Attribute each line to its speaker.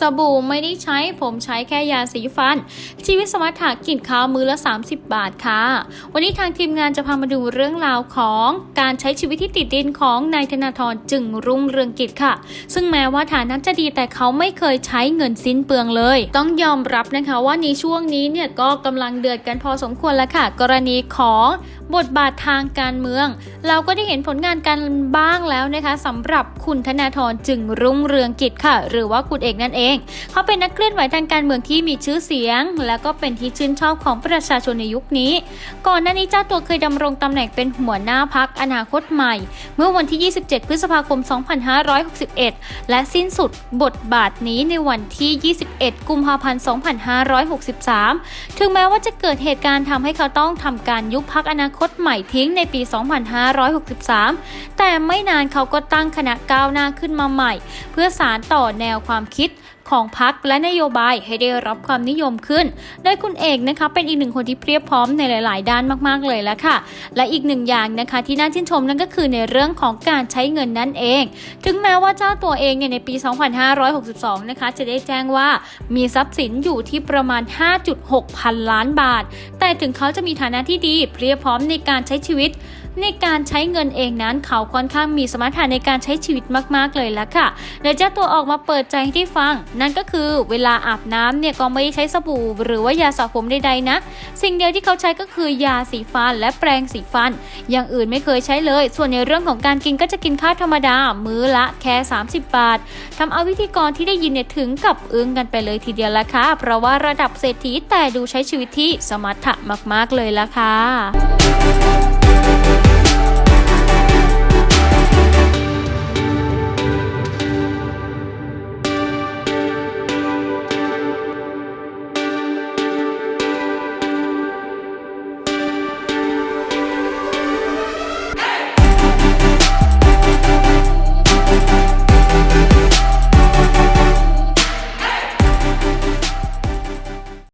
Speaker 1: สบู่ไม่ได้ใช้ผมใช้แค่ยาสีฟัน ชีวิตสมรรถะกินข้าวมื้อละ 30 บาทค่ะ วันนี้ทางทีมงานจะพามาดูเรื่องราวของการใช้ชีวิตที่ติดดินของนายธนาธรจึงรุ่งเรืองกิจค่ะ ซึ่งแม้ว่าฐานะจะดีแต่เขาไม่เคยใช้เงินสิ้นเปลืองเลย ต้องยอมรับนะคะว่าในช่วงนี้เนี่ยก็กำลังเดือดกันพอสมควรแล้วค่ะ กรณีของ บทบาททางการเมือง เราก็ได้เห็นผลงานกันบ้างแล้วนะคะสำหรับคุณธนาธรจึงรุ่งเรืองกิจค่ะ หรือว่าคุณเอกนั่นเอง เขาเป็นนักเคลื่อนไหวทางการเมืองที่มีชื่อเสียง และก็เป็นที่ชื่นชอบของประชาชนในยุคนี้ ก่อนหน้านี้เจ้าตัวเคยดำรงตำแหน่งเป็นหัวหน้าพักอนาคตใหม่ มื่อวันที่ 27 พฤษภาคม 2561 และสิ้นสุดบทบาทนี้ในวันที่ 21 กุมภาพันธ์ 2563 ถึงแม้ว่าจะเกิดเหตุการณ์ทำให้เขาต้องทำการยุบพักอนาคตใหม่ทิ้งในปี 2563 แต่ไม่นานเขาก็ตั้งคณะก้าวหน้าขึ้นมาใหม่ เพื่อสารต่อแนวความคิด ของพักและนโยบายให้ได้รับความนิยมขึ้น โดยคุณเอกนะคะเป็นอีกหนึ่งคนที่เพียบพร้อมในหลาย ๆ ด้านมาก ๆ เลยแล้วค่ะ และอีกหนึ่งอย่างนะคะที่น่าชื่นชมนั่นก็คือในเรื่องของการใช้เงินนั่นเอง ถึงแม้ว่าเจ้าตัวเองเนี่ยในปี 2562 นะคะจะได้แจ้งว่ามีทรัพย์สินอยู่ที่ประมาณ 5.6 พันล้านบาท แต่ถึงเขาจะมีฐานะที่ดีเพียบพร้อมในการใช้ชีวิต ในการใช้เงินเองนั้นเขาค่อนข้างมีสมรรถะในการใช้ชีวิตมาก ๆ เลยละค่ะโดยเจ้าตัวออกมาเปิดใจให้ได้ฟัง นั่นก็คือเวลาอาบน้ำเนี่ยก็ไม่ได้ใช้สบู่ หรือว่ายาสระผมใดๆนะ สิ่งเดียวที่เขาใช้ก็คือยาสีฟันและแปรงสีฟัน อย่างอื่นไม่เคยใช้เลย ส่วนในเรื่องของการกินก็จะกินข้าวธรรมดา มื้อละแค่ 30 บาททำเอาวิธีกรที่ได้ยินเนี่ยถึงกับอึ้งกันไปเลยทีเดียวละค่ะ เพราะว่าระดับเศรษฐีแต่ดูใช้ชีวิตที่สมรรถะมาก ๆ เลยละค่ะ